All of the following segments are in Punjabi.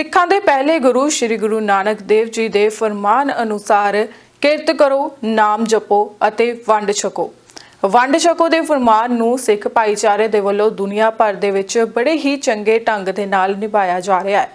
ਸਿੱਖਾਂ ਦੇ ਪਹਿਲੇ ਗੁਰੂ ਸ੍ਰੀ ਗੁਰੂ ਨਾਨਕ ਦੇਵ ਜੀ ਦੇ ਫਰਮਾਨ ਅਨੁਸਾਰ ਕਿਰਤ ਕਰੋ, ਨਾਮ ਜਪੋ ਅਤੇ ਵੰਡ ਛਕੋ। ਵੰਡ ਛਕੋ ਦੇ ਫਰਮਾਨ ਨੂੰ ਸਿੱਖ ਭਾਈਚਾਰੇ ਦੇ ਵੱਲੋਂ ਦੁਨੀਆ ਭਰ ਦੇ ਵਿੱਚ ਬੜੇ ਹੀ ਚੰਗੇ ਢੰਗ ਦੇ ਨਾਲ ਨਿਭਾਇਆ ਜਾ ਰਿਹਾ ਹੈ।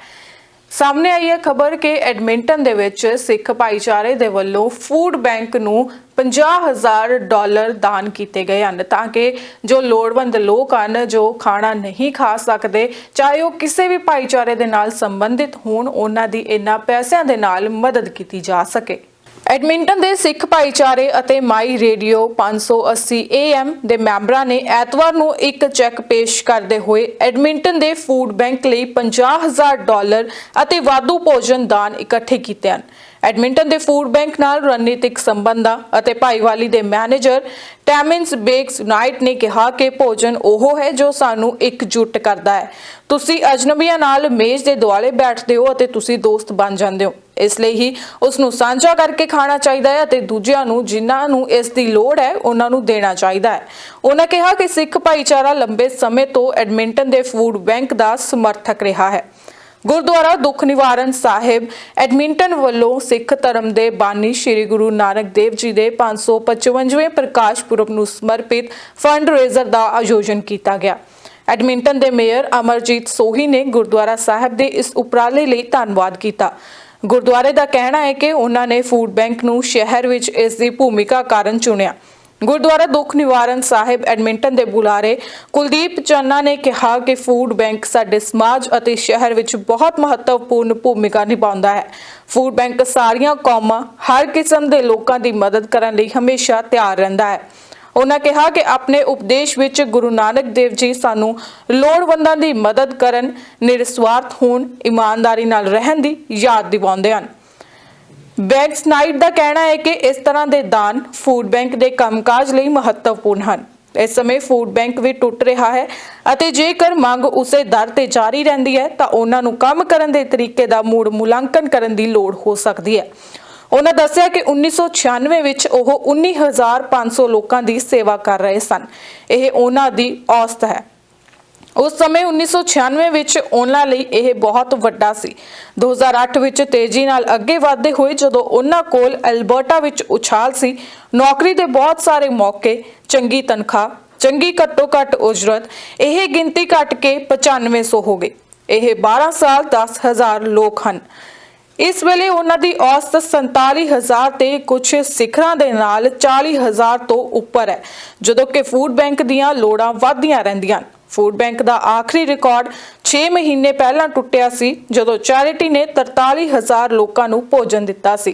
ਸਾਹਮਣੇ ਆਈ ਹੈ ਖਬਰ ਕਿ ਐਡਮਿੰਟਨ ਦੇ ਵਿੱਚ ਸਿੱਖ ਭਾਈਚਾਰੇ ਦੇ ਵੱਲੋਂ ਫੂਡ ਬੈਂਕ ਨੂੰ 50000 ਡਾਲਰ ਦਾਨ ਕੀਤੇ ਗਏ ਹਨ ਤਾਂ ਕਿ ਜੋ ਲੋੜਵੰਦ ਲੋਕ ਹਨ, ਜੋ ਖਾਣਾ ਨਹੀਂ ਖਾ ਸਕਦੇ, ਚਾਹੇ ਉਹ ਕਿਸੇ ਵੀ ਭਾਈਚਾਰੇ ਦੇ ਨਾਲ ਸੰਬੰਧਿਤ ਹੋਣ, ਉਹਨਾਂ ਦੀ ਇਹਨਾਂ ਪੈਸਿਆਂ ਦੇ ਨਾਲ ਮਦਦ ਕੀਤੀ ਜਾ ਸਕੇ। ਐਡਮਿੰਟਨ ਦੇ ਸਿੱਖ ਭਾਈਚਾਰੇ ਅਤੇ ਮਾਈ ਰੇਡੀਓ 580 AM ਦੇ ਮੈਂਬਰਾਂ ਨੇ ਐਤਵਾਰ ਨੂੰ ਇੱਕ ਚੈੱਕ ਪੇਸ਼ ਕਰਦੇ ਹੋਏ ਐਡਮਿੰਟਨ ਦੇ ਫੂਡ ਬੈਂਕ ਲਈ 50000 ਡਾਲਰ ਅਤੇ ਵਾਧੂ ਭੋਜਨ ਦਾਨ ਇਕੱਠੇ ਕੀਤੇ ਹਨ। ਐਡਮਿੰਟਨ ਦੇ ਫੂਡ ਬੈਂਕ ਨਾਲ ਰਣਨੀਤਿਕ ਸੰਬੰਧਾਂ ਅਤੇ ਭਾਈਵਾਲੀ ਦੇ ਮੈਨੇਜਰ ਟੈਮਿੰਸ ਬੇਕਸ ਨਾਈਟ ਨੇ ਕਿਹਾ ਕਿ ਭੋਜਨ ਉਹ ਹੈ ਜੋ ਸਾਨੂੰ ਇਕਜੁੱਟ ਕਰਦਾ ਹੈ। ਤੁਸੀਂ ਅਜਨਬੀਆਂ ਨਾਲ ਮੇਜ਼ ਦੇ ਦੁਆਲੇ ਬੈਠਦੇ ਹੋ ਅਤੇ ਤੁਸੀਂ ਦੋਸਤ ਬਣ ਜਾਂਦੇ ਹੋ। ਇਸ ਲਈ ਹੀ ਉਸ ਨੂੰ ਸਾਂਝਾ ਕਰਕੇ ਖਾਣਾ ਚਾਹੀਦਾ ਹੈ ਅਤੇ ਦੂਜਿਆਂ ਨੂੰ ਜਿਨ੍ਹਾਂ ਨੂੰ ਇਸ ਦੀ ਲੋੜ ਹੈ, ਉਹਨਾਂ ਨੂੰ ਦੇਣਾ ਚਾਹੀਦਾ ਹੈ। ਉਹਨਾਂ ਕਿਹਾ ਕਿ ਸਿੱਖ ਭਾਈਚਾਰਾ ਲੰਬੇ ਸਮੇਂ ਤੋਂ ਐਡਮਿੰਟਨ ਦੇ ਫੂਡ ਬੈਂਕ ਦਾ ਸਮਰਥਕ ਰਿਹਾ ਹੈ। ਗੁਰਦੁਆਰਾ ਦੁੱਖ ਨਿਵਾਰਨ ਸਾਹਿਬ, ਐਡਮਿੰਟਨ ਵੱਲੋਂ ਸਿੱਖ ਧਰਮ ਦੇ ਬਾਨੀ ਸ੍ਰੀ ਗੁਰੂ ਨਾਨਕ ਦੇਵ ਜੀ ਦੇ 555ਵੇਂ ਪ੍ਰਕਾਸ਼ ਪੁਰਬ ਨੂੰ ਸਮਰਪਿਤ ਫੰਡ ਰੇਜ਼ਰ ਦਾ ਆਯੋਜਨ ਕੀਤਾ ਗਿਆ। ਐਡਮਿੰਟਨ ਦੇ ਮੇਅਰ ਅਮਰਜੀਤ ਸੋਹੀ ਨੇ ਗੁਰਦੁਆਰਾ ਸਾਹਿਬ ਦੇ ਇਸ ਉਪਰਾਲੇ ਲਈ ਧੰਨਵਾਦ ਕੀਤਾ। ਗੁਰਦੁਆਰੇ ਦਾ ਕਹਿਣਾ ਹੈ ਕਿ ਉਹਨਾਂ ਨੇ ਫੂਡ ਬੈਂਕ ਨੂੰ ਸ਼ਹਿਰ ਵਿੱਚ ਇਸ ਦੀ ਭੂਮਿਕਾ ਕਾਰਨ ਚੁਣਿਆ। ਗੁਰਦੁਆਰਾ ਦੁੱਖ ਨਿਵਾਰਨ ਸਾਹਿਬ ਐਡਮਿੰਟਨ ਦੇ ਬੁਲਾਰੇ ਕੁਲਦੀਪ ਚੰਨਾ ਨੇ ਕਿਹਾ ਕਿ ਫੂਡ ਬੈਂਕ ਸਾਡੇ ਸਮਾਜ ਅਤੇ ਸ਼ਹਿਰ ਵਿੱਚ ਬਹੁਤ ਮਹੱਤਵਪੂਰਨ ਭੂਮਿਕਾ ਨਿਭਾਉਂਦਾ ਹੈ। ਫੂਡ ਬੈਂਕ ਸਾਰੀਆਂ ਕੌਮਾਂ, ਹਰ ਕਿਸਮ ਦੇ ਲੋਕਾਂ ਦੀ ਮਦਦ ਕਰਨ ਲਈ ਹਮੇਸ਼ਾ ਤਿਆਰ ਰਹਿੰਦਾ ਹੈ। ਉਹਨਾਂ ਕਿਹਾ ਕਿ ਆਪਣੇ ਉਪਦੇਸ਼ ਵਿੱਚ ਗੁਰੂ ਨਾਨਕ ਦੇਵ ਜੀ ਸਾਨੂੰ ਲੋੜਵੰਦਾਂ ਦੀ ਮਦਦ ਕਰਨ ਨਿਰਸਵਾਰਥ ਹੋਣ, ਇਮਾਨਦਾਰੀ ਨਾਲ ਰਹਿਣ ਦੀ ਯਾਦ ਦਿਵਾਉਂਦੇ ਹਨ। ਬੈਂਕਸ ਨਾਈਟ ਦਾ ਕਹਿਣਾ ਹੈ ਕਿ ਇਸ ਤਰ੍ਹਾਂ ਦੇ ਦਾਨ ਫੂਡ ਬੈਂਕ ਦੇ ਕੰਮਕਾਜ ਲਈ ਮਹੱਤਵਪੂਰਨ ਹਨ। ਇਸ ਸਮੇਂ ਫੂਡ ਬੈਂਕ ਵੀ ਟੁੱਟ ਰਿਹਾ ਹੈ ਅਤੇ ਜੇਕਰ ਮੰਗ ਉਸੇ ਦਰ ਤੇ ਜਾਰੀ ਰਹਿੰਦੀ ਹੈ, ਤਾਂ ਉਹਨਾਂ ਨੂੰ ਕੰਮ ਕਰਨ ਦੇ ਤਰੀਕੇ ਦਾ ਮੂੜ ਮੁਲਾਂਕਣ ਕਰਨ ਦੀ ਲੋੜ ਹੋ ਸਕਦੀ ਹੈ। ਉਹਨਾਂ ਦੱਸਿਆ ਕਿ 1996 ਵਿੱਚ ਉਹ 19500 ਲੋਕਾਂ ਦੀ ਸੇਵਾ ਕਰ ਰਹੇ ਸਨ। ਇਹ ਉਹਨਾਂ ਦੀ ਔਸਤ ਹੈ। ਉਸ ਸਮੇਂ 1996 ਵਿੱਚ ਉਹਨਾਂ ਲਈ ਇਹ ਬਹੁਤ ਵੱਡਾ ਸੀ। 2008 ਵਿੱਚ ਤੇਜ਼ੀ ਨਾਲ ਅੱਗੇ ਵਧਦੇ ਹੋਏ ਜਦੋਂ ਉਹਨਾਂ ਕੋਲ ਐਲਬਰਟਾ ਵਿੱਚ ਉਛਾਲ ਸੀ, ਨੌਕਰੀ ਦੇ ਬਹੁਤ ਸਾਰੇ ਮੌਕੇ, ਚੰਗੀ ਤਨਖਾਹ, ਚੰਗੀ ਘੱਟੋ ਘੱਟ ਉਜਰਤ, ਇਹ ਗਿਣਤੀ ਘਟ ਕੇ 9500 ਹੋ ਗਈ ਇਹ 12 ਸਾਲ 10000 ਲੋਕ ਹਨ। ਇਸ ਵੇਲੇ ਉਹਨਾਂ ਦੀ ਔਸਤ 47000 ਤੇ ਕੁਝ ਸਿਖਰਾਂ ਦੇ ਨਾਲ 40000 ਤੋਂ ਉੱਪਰ ਹੈ, ਜਦੋਂ ਕਿ ਫੂਡ ਬੈਂਕ ਦੀਆਂ ਲੋੜਾਂ ਵਧਦੀਆਂ ਰਹਿੰਦੀਆਂ ਹਨ। ਫੂਡ ਬੈਂਕ ਦਾ ਆਖਰੀ ਰਿਕਾਰਡ 6 ਮਹੀਨੇ ਪਹਿਲਾਂ ਟੁੱਟਿਆ ਸੀ, ਜਦੋਂ ਚੈਰਿਟੀ ਨੇ 43000 ਲੋਕਾਂ ਨੂੰ ਭੋਜਨ ਦਿੱਤਾ ਸੀ।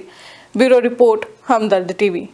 Bureau report, Hamdard TV.